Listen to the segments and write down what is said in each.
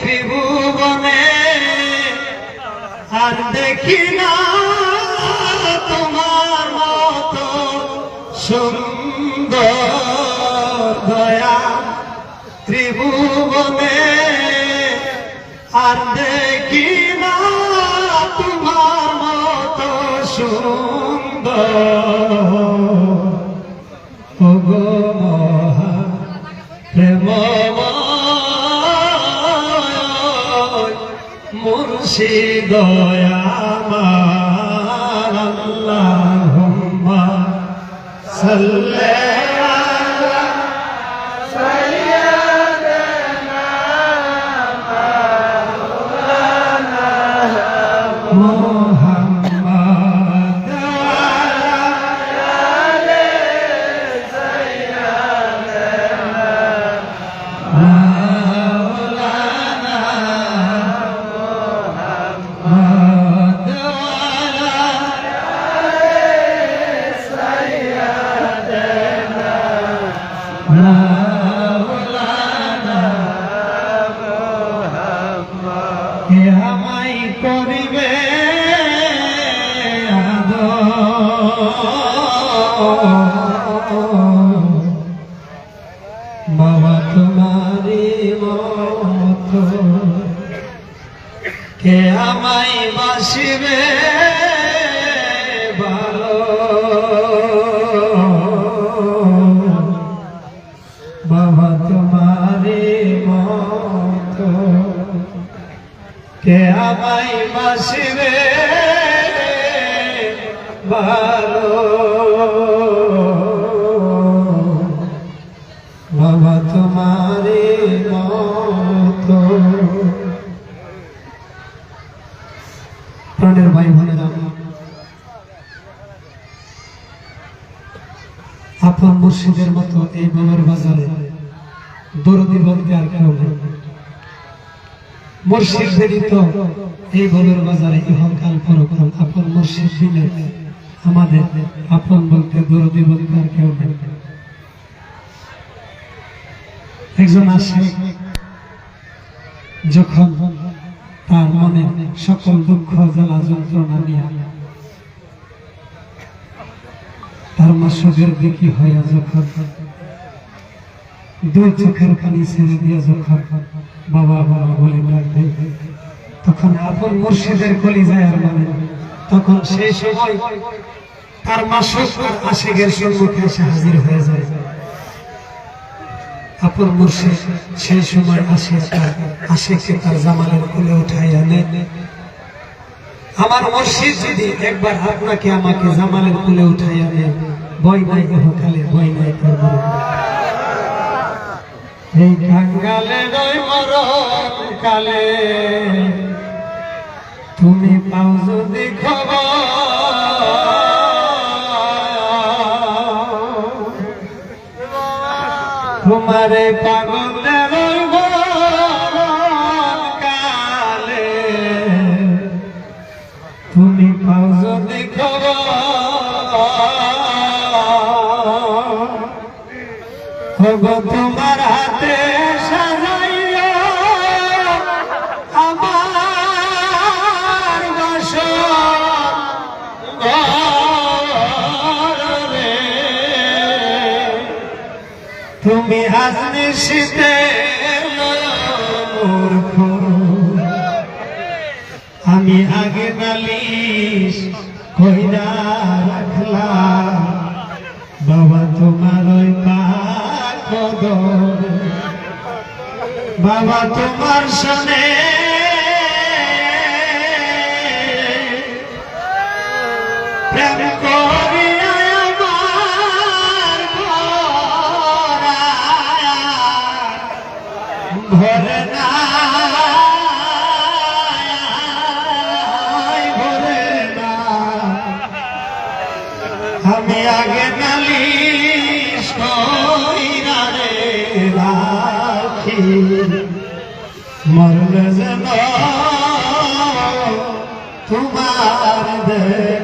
ত্রিভুবনে। আর দেখি না তোমার মতো সুন্দর দয়া। ত্রিভুবনে। আর দেখি না তোমার মতো সুন্দর মুর্শিদ দয়া আল্লাহুম্মা সাল্লি আমায় বাসিবে ভালো। বাবা তোমারে মতো কে আমায় বাসিবে ভালো। আপন মুর্শিদের মতো এই বাবার বাজারে দরদি বলতে আর কেউ নেই। মুর্শিদ ব্যতীত এই বলের বাজারে ইহকাল পরকাল আপন মুর্শিদ দিলে আমাদের আপন বলতে দরদি বলতে আর কেউ নেই। একজন আসে যখন তার মনে সকল দুঃখ, জ্বালা, যন্ত্রণা নিয়ে তার মাসের দিকে হইয়া যখন দুই চোখের পানি ছেড়ে দিয়ে যখন বাবা বাবা বলে ডাকবে, তখন আপন মুর্শিদের কলি যায় আর মানে তখন সেই সময় তার মাসুক আর আশেকের সম্মুখে এসে হাজির হয়ে যায়। আপন মুর্শিদ সেই সময় আসে তার আশেককে তার জামালের কোলে উঠাই আনে আমার মুর্শিদ যদি একবার আপনাকে আমাকে জামালের কোলে উঠাই আনে বই নাই ইহকালে বই তার মরণ। এই কাঙ্গালে মরণ কালে তুমি পাও যদি খবর তোমারে পাগলের খবর তোমার হাতে তুমি হাসনি শীতে আমি আগে নালিশ কইরা রাখলাম। বাবা তোমার ওই বাবা তোমার সনে तूं म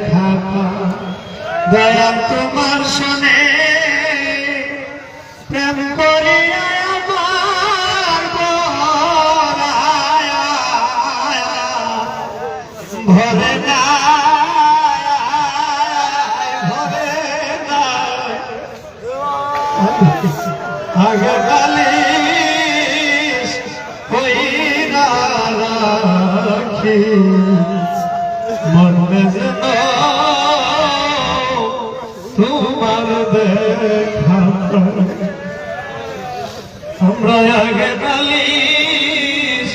বালিশ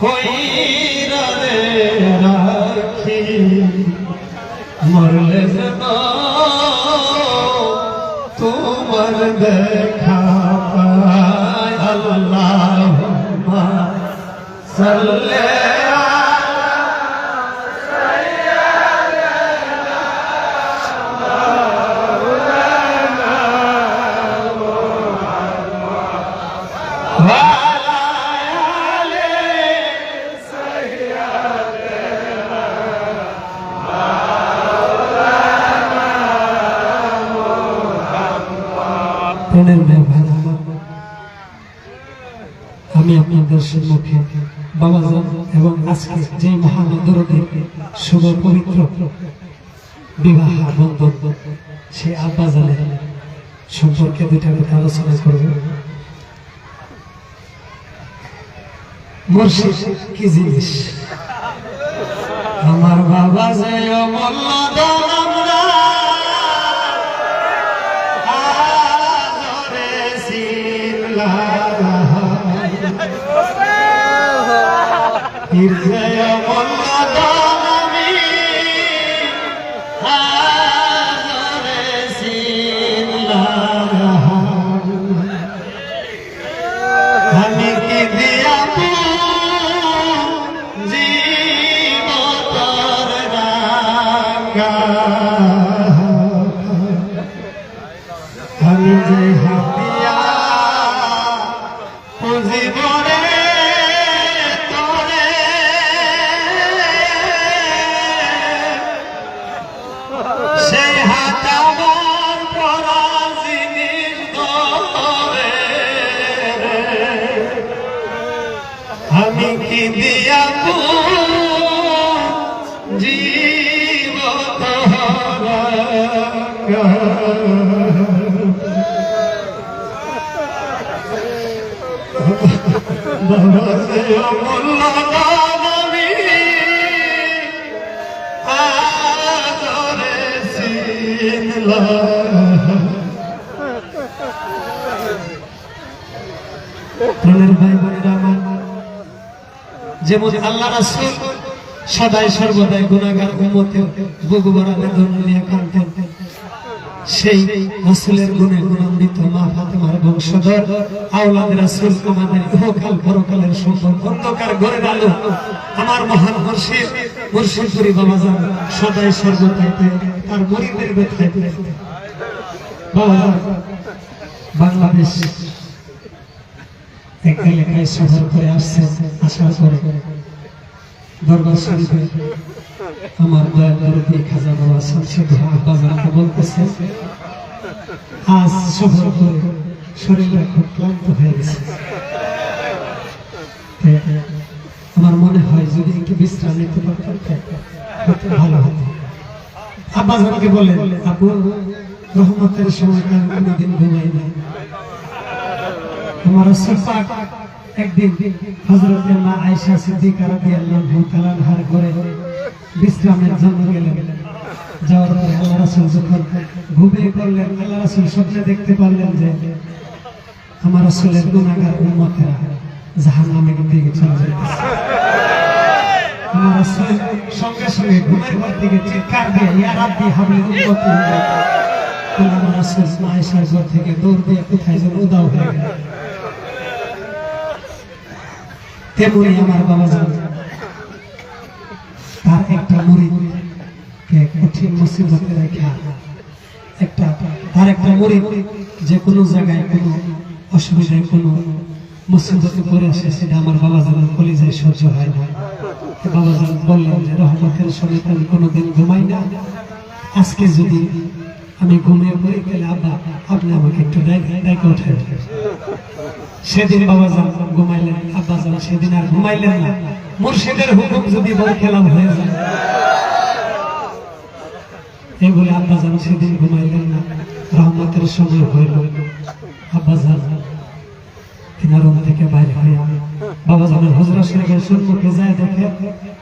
কইরা রে রাখি দেখা পায় আল্লাহ সাল্লে আমি আপনাদের সম্মুখে বাবা এবং আজকে যে মহানদরদের শুভ পবিত্র বিবাহ বন্ধন সে আব্বা জানে সম্পর্কে দুইটা কথা আলোচনা করব। কি জিনিস? আমার বাবা যে অমূল্য Bir de yaman ভাই যেমন আল্লাহ রাসূল সদাই সর্বদাই গুণাগার উম্মতে বুক ভরা নিয়ে কাঁদতেন সেই রাসূলের গুণে গুণান্বিত মা ফাতেমার বংশধর, আওলাদ রাসূল আমাদের ইহকাল পরকালের সম্পর্ক অন্ধকার ঘরের আলো আমার মহান মুর্শিদ, মুর্শিদপুরি বাবাজান সদাই সর্বদাই তার মরিদের ব্যথায় বাবাজান, বাংলাদেশ এক এলাকায় সফর করে আসছে আসার পরে দরবার আমার বলতেছে, আজ খুব ক্লান্ত হয়ে গেছে। আমার মনে হয় যদি একটু বিশ্রাম নিতে পারতাম ভালো হতো। আব্বাজানকে বলে আপু, রহমতের সময়টা আমি কোনোদিন ঘুমাই না আমার একদিন হযরত মা আয়েশা সিদ্দিকা রাদিয়াল্লাহু তাআলার ঘরে বিশ্রামের জন্য গেলেন। যাওয়ার পরে আল্লাহ রাসূল যখন ঘুমিয়ে পড়লেন, আল্লাহ স্বপ্নে দেখতে পারলেন যে আমার রাসূলের গুনাহগার উম্মতেরা জাহান্নামের দিকে চলে আমার রাসূল সঙ্গে সঙ্গে থেকে চিৎকার দিয়ে আমার থেকে দৌড় দিয়ে কোথায় যেন উদাও হয়ে গেল আমার বাবা তার একটা মুরিদ যে কোনো জায়গায় অসুবিধায় কোনো মুসিবতে পড়ে আসে, সেটা আমার বাবা জানার কলিজায় সহ্য হয় না। বাবা জান, বললেন যে রহমতের সঙ্গে কোনোদিন ঘুমাই না। আজকে যদি আমি ঘুমিয়ে পড়ি তাহলে আব্বা, আপনি আমাকে একটু ডাইকে উঠে সেদিন বাবা যান, ঘুমাইলেন। আব্বা যান, সেদিন আর ঘুমাইলেন না। মুর্শিদের হুকুম যদি বরখেলাম হয়ে যায়। এই বলে আব্বা জান সেদিন ঘুমাইলেন না। রহমতের সময় হইল। আব্বা জান তিনি রুম থেকে বাইরে হয়ে বাবা জানের হজরা শরীফের সম্মুখে যায় দেখে,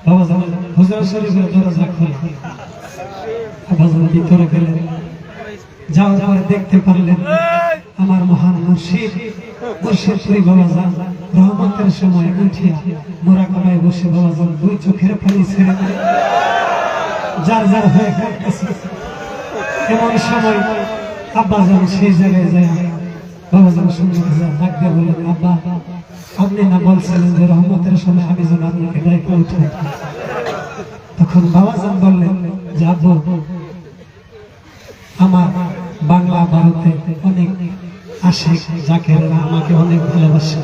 বাবা জানের হজরা শরীফের দরজা খোলা। আব্বা জান ভিতরে গেলেন। যাওয়ার পরে দেখতে পারলেন আমার মহান মুর্শিদ রহমতের সময় উঠিয়া মোরা কমায় বসে বাবা যান দুই চোখের পানি ছেড়ে যার যার হয়ে কাটতেছে। এমন সময় আব্বা যান সেই জায়গায় যায়। বাবা যান সুন্দর ডাক দিয়ে বলেন আব্বা আপনি না বলছিলেন যে রহমতের সময় আমি যেন আপনাকে ডাইকে উঠে তখন বাবা যান বললেন যে আব্বু আমার ভারতে অনেক আসে জাকেররা আমাকে অনেক ভালোবাসে,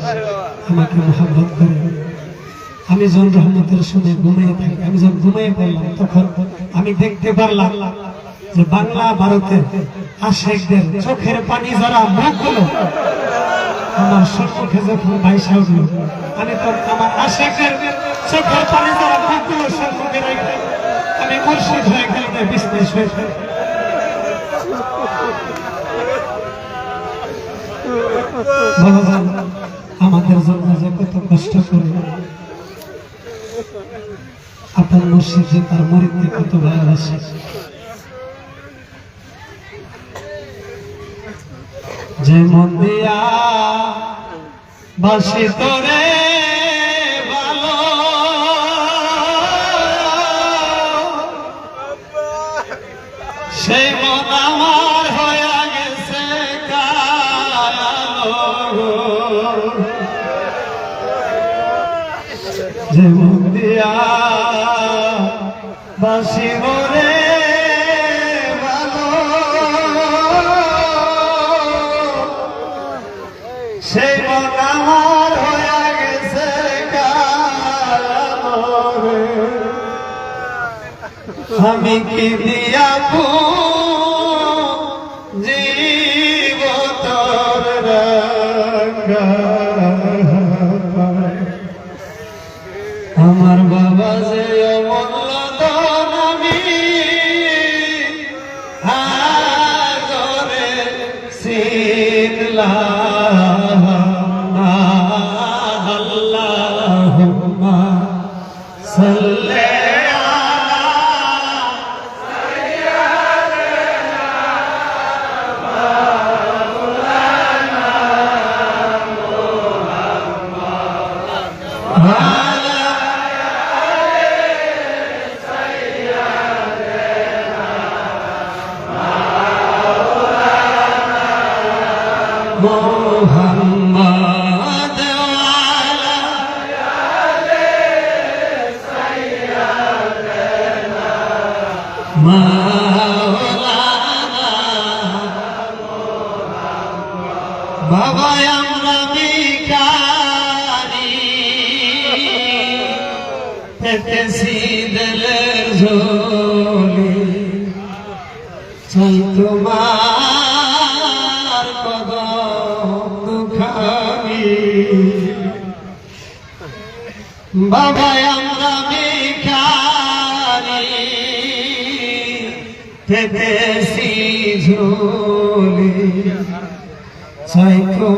আমাকে মহাব্বত করে আমি যখন রহমতের শুনে ঘুমিয়ে থাকি, আমি যখন ঘুমিয়ে পড়লাম, তখন আমি দেখতে পারলাম যে বাংলা, ভারতের আশেকদের চোখের পানি যারা মুখগুলো আমার সম্মুখে যখন ভাইসা উঠল, আমি তো আমার আশেকের চোখের পানি যারা মুখগুলো সম্মুখে রেখে আমি মুর্শিদ হয়ে বিস্তারিত হয়ে। আমাদের জন্য যে কত কষ্ট করে আপনার যে তার মরিদকে কত ভালোবাসে। যে মন দিয়া বাসি তোরে যে মন দিয়া বাসি মরে ভালো। সেই আমার গেছে কালো। আমি কি দিয়া মোহাম্মদ বাবা আমরা বিকারি দিলের ঝোলি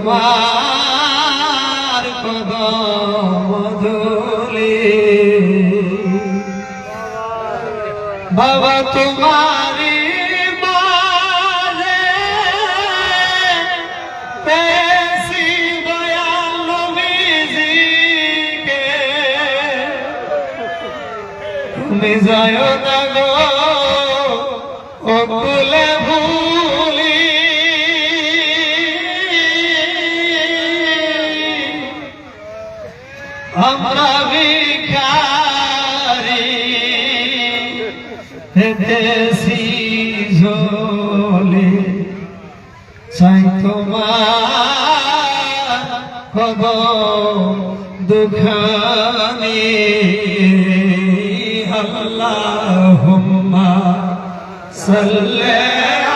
তোমার কদম ধুলি বাবা তোমারি তুমি যায় কব দুখানি। আল্লাহুম্মা সাল্লি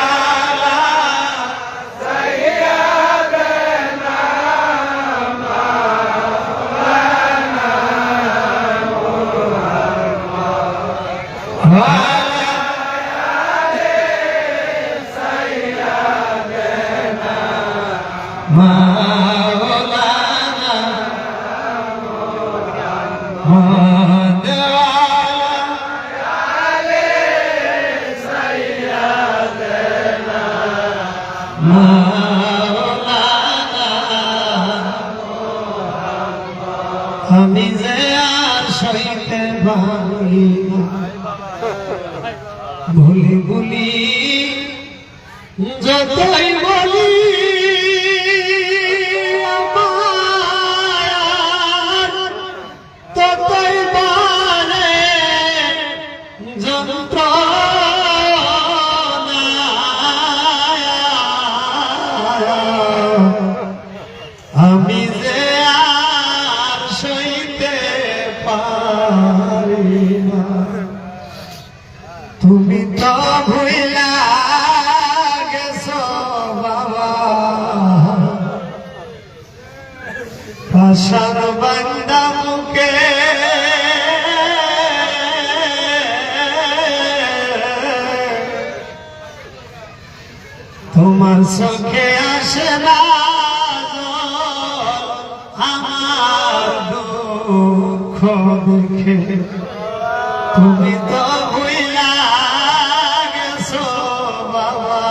আমি যে আর সইতে পারি। ভুলি ভুলি যতই তোমার চোখে আসে না আমার দুঃখ তুমি তো বুঝলা বাবা।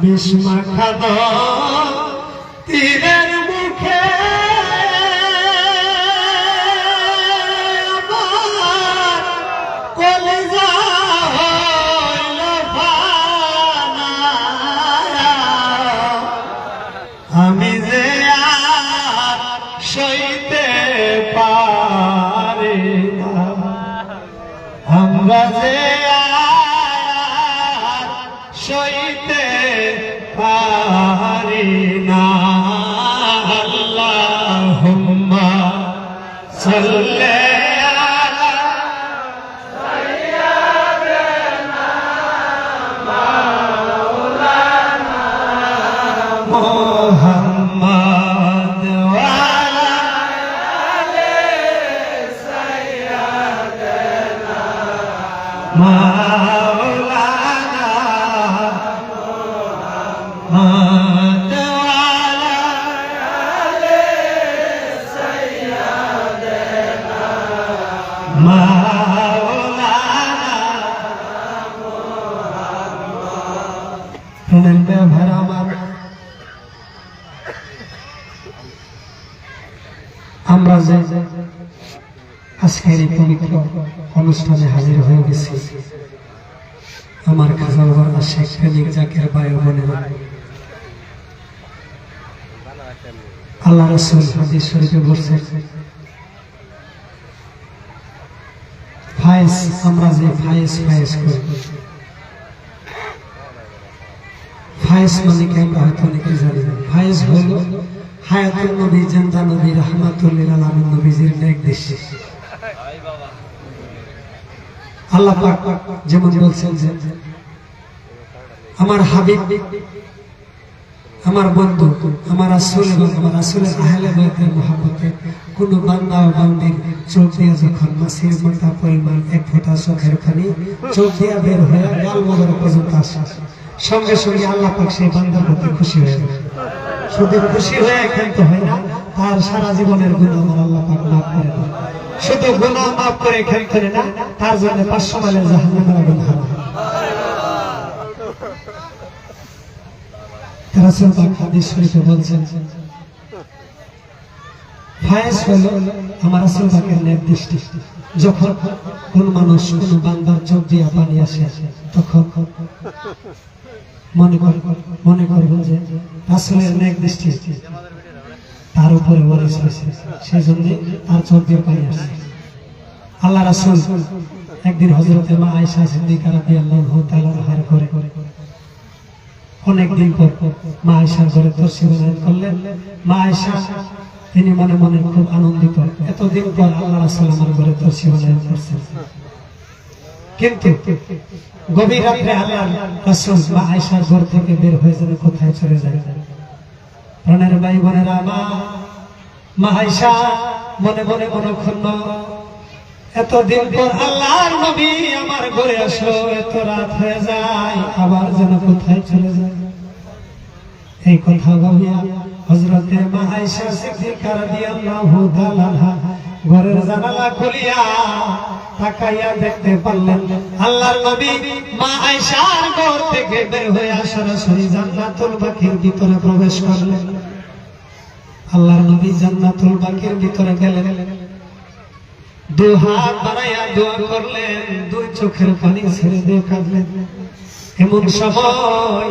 বিস্মা খাদ মুহাম্মদ আল্লাহ রসুল হাদিস শরীফে বলছেন ফায়েস, আমরা যে ফায়েস ফায়েস করি। ফায়েজ মানে কি? আমরা হয়তো অনেকে জানি। না ফায়েজ হল হায়াতুল নবী, জান্দা নবী রহমাতুল্লিল আলমিন নবীজির নেক দৃষ্টি আল্লাহ পাক যেমন বলছেন যে, আমার হাবিব আমার বন্ধু, আমার আসল এবং আমার আসলের আহলে বাইতের মহাব্বতে কোন বান্দা ও বান্দির চোখ দিয়া যখন মাসির মোটা পরিমাণ এক ফোঁটা চোখের খানি চোখ দিয়া বের হয়ে গাল মগর পর্যন্ত আসে। সঙ্গে সঙ্গে আল্লাহ পাক সেই বান্দার প্রতি খুশি হয়ে শুধু খুশি হয়ে ক্ষান্ত হয় না, তার সারা জীবনের গুণ আমার আল্লাহ পাক মাফ করে দেয় শুধু গুণা মাফ করে ক্ষান্ত করে না, তার জন্য পাঁচশো মাইলের জাহান্নামের আগুন হারা বান্দার আসে মনে কর, মনে যে দৃষ্টি তার উপরে হয়েছে সেই জন্য তার চোখ দিয়ে পানি আসছে আল্লাহ রাসূল একদিন হযরতে মা আয়েশা সিদ্দিকা রাদিয়াল্লাহু তাআলা হার করে অনেকদিন পর মা আয়সার ঘরে তসি বানায়ন করলেন। মা আয়সা তিনি মনে মনে খুব আনন্দিত। এতদিন পর আল্লাহ রাসূল আমার ঘরে তসি বানায়ন করছেন। কিন্তু গভীর রাত্রে আল্লাহ রাসূল মা আয়সার ঘর থেকে বের হয়ে যাবে কোথায় চলে যায়। প্রাণের ভাই বোনেরা মা মা আয়সা মনে মনে মনক্ষুণ্ণ। এতদিন পর আল্লাহর নবী আমার ঘরে আসলো, এত রাত হয়ে যায়, আবার যেন কোথায় চলে এই কথা ভাবিয়া হজরতে মা আয়েশা সিদ্দিকা রাদিয়াল্লাহু তাআলা ঘরের জানালা খুলিয়া তাকাইয়া দেখতে পারলেন, আল্লাহর নবী ঘর থেকে বের হয়ে সরাসরি জান্নাতুল বাকির ভিতরে প্রবেশ করলেন। আল্লাহর নবী জান্নাতুল বাকির ভিতরে গেলেন। দু হাত বাড়াইয়া দোয়া করলেন, দুই চোখের পানি ছেড়ে দিয়ে কাঁদলেন। এমন সময়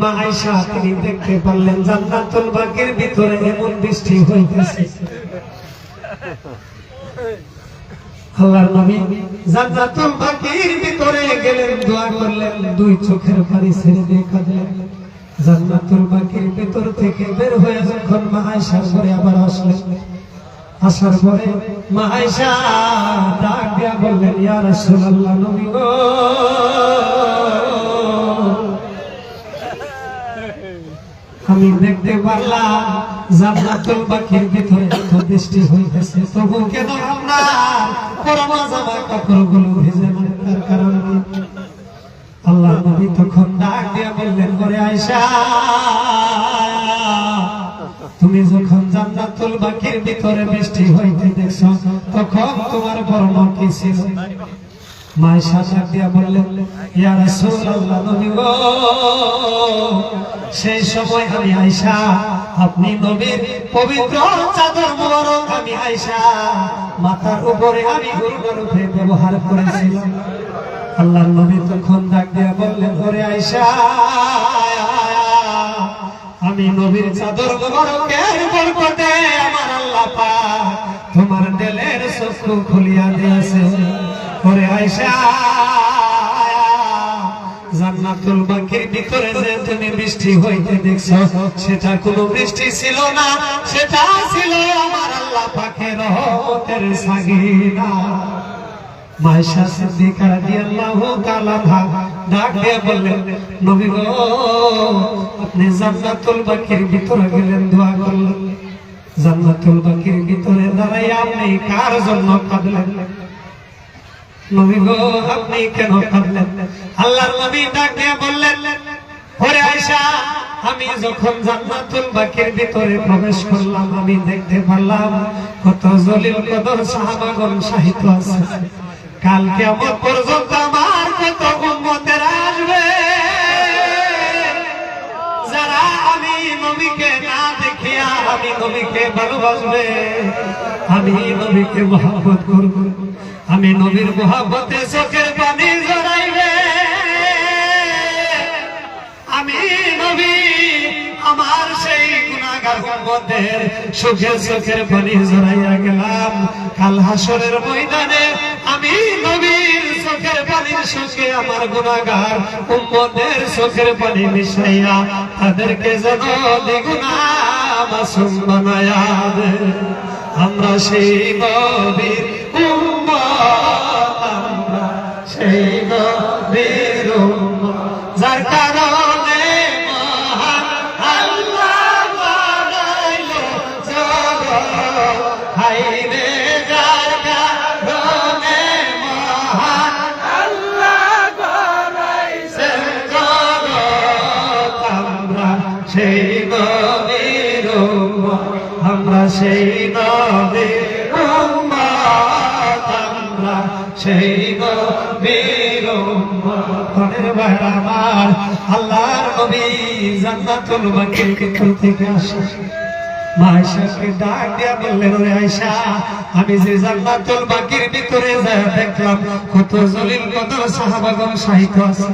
মা আয়সা তিনি দেখতে পারলেন জান্নাতুল বাগের ভিতরে এমন বৃষ্টি হইতেছে। আল্লাহর নবী জান্নাতুল বাগের ভিতরে গেলেন, দোয়া করলেন, দুই চোখের পানি ছেড়ে দিয়ে কাঁদলেন। জান্নাতুল বাগের ভিতর থেকে বের হয়ে যখন মা আয়সার ঘরে আবার আসলেন, আসার পরে মা আয়েশা ডাক দিয়া বললেন, ইয়া রাসূলুল্লাহ, নবী গো আমি দেখতে পারলাম জান্নাতুল বাকির ভিতরে এত বৃষ্টি হইতেছে। তবু কেন পরমা তার কারণ? আল্লাহ তখন ডাক করে তুমি যখন জান্নাতুল বাকির ভিতরে বৃষ্টি হইতে দেখছ, তখন তোমার বর্ণ কি ছিল? মায়ের সাথে দিয়া বললেন, ইয়া রাসূলুল্লাহ, নবী গো, সেই সময় আমি আয়েশা, আপনি নবীর পবিত্র চাদর মোবারক আমি আয়েশা, মাথার উপরে আমি রূপে ব্যবহার করেছিলাম। আল্লাহর নবী তখন ডাক দিয়া বললেন, ওরে আয়েশা, আমি নবীর চাদর মোবারকের বরকতে আমার আল্লাহ পাক তোমার দিলের চক্ষু খুলিয়া দিয়েছে। ওরে আয়েশা জান্নাতুল বাকির ভিতরে যে তুমি বৃষ্টি হইতে দেখছ, সেটা কোনো বৃষ্টি ছিল না, সেটা ছিল আমার আল্লাহ পাকের রহমতের সাগিনা। মায়েশা সিদ্দিকা রাদিয়াল্লাহু তাআলা ডাক দিয়ে বললেন, নবী গো, আপনি জান্নাতুল বাকির ভিতরে গেলেন, দোয়া করলেন। জান্নাতুল বাকির ভিতরে দাঁড়াই আপনি কার জন্য কাঁদলেন? নবী গো, আপনি কেন কাঁদলেন? আল্লাহর নবী ডাক বললেন, ওরে আয়েশা, আমি যখন জান্নাতুল বাকির ভিতরে প্রবেশ করলাম, আমি দেখতে পারলাম কত জলিল কদর সাহাবাগণ সাহিত্য আছে। কাল কেমন পর্যন্ত আমার কত উম্মতের আসবে। যারা আমি নবীকে না দেখিয়া, আমি নবীকে ভালোবাসবে, আমি নবীকে মহাব্বত করব। আমি নবীর মহাব্বতে চোখের পানি জড়াইবে আমি নবী, আমার সেই গুণাগার উম্মতের সুখে চোখের পানি জড়াইয়া গেলাম। কাল হাসরের ময়দানে আমি নবীর চোখের পানির সুখে আমার গুণাগার উম্মতের চোখের পানি মিশাইয়া তাদেরকে যেন দ্বিগুণা মাসুম বানায়া আমরা সেই নবীর সেই নবীর যার কারণে মনের ভাইরা আল্লাহর নবী জান্নাতুল বাকির থেকে ডাক দিয়া বললেন আয়েশা, আমি যে জান্নাতুল বাকির ভিতরে যায় দেখলাম, কত জলিল কত সাহাবাগণ সাহিত্য আছে।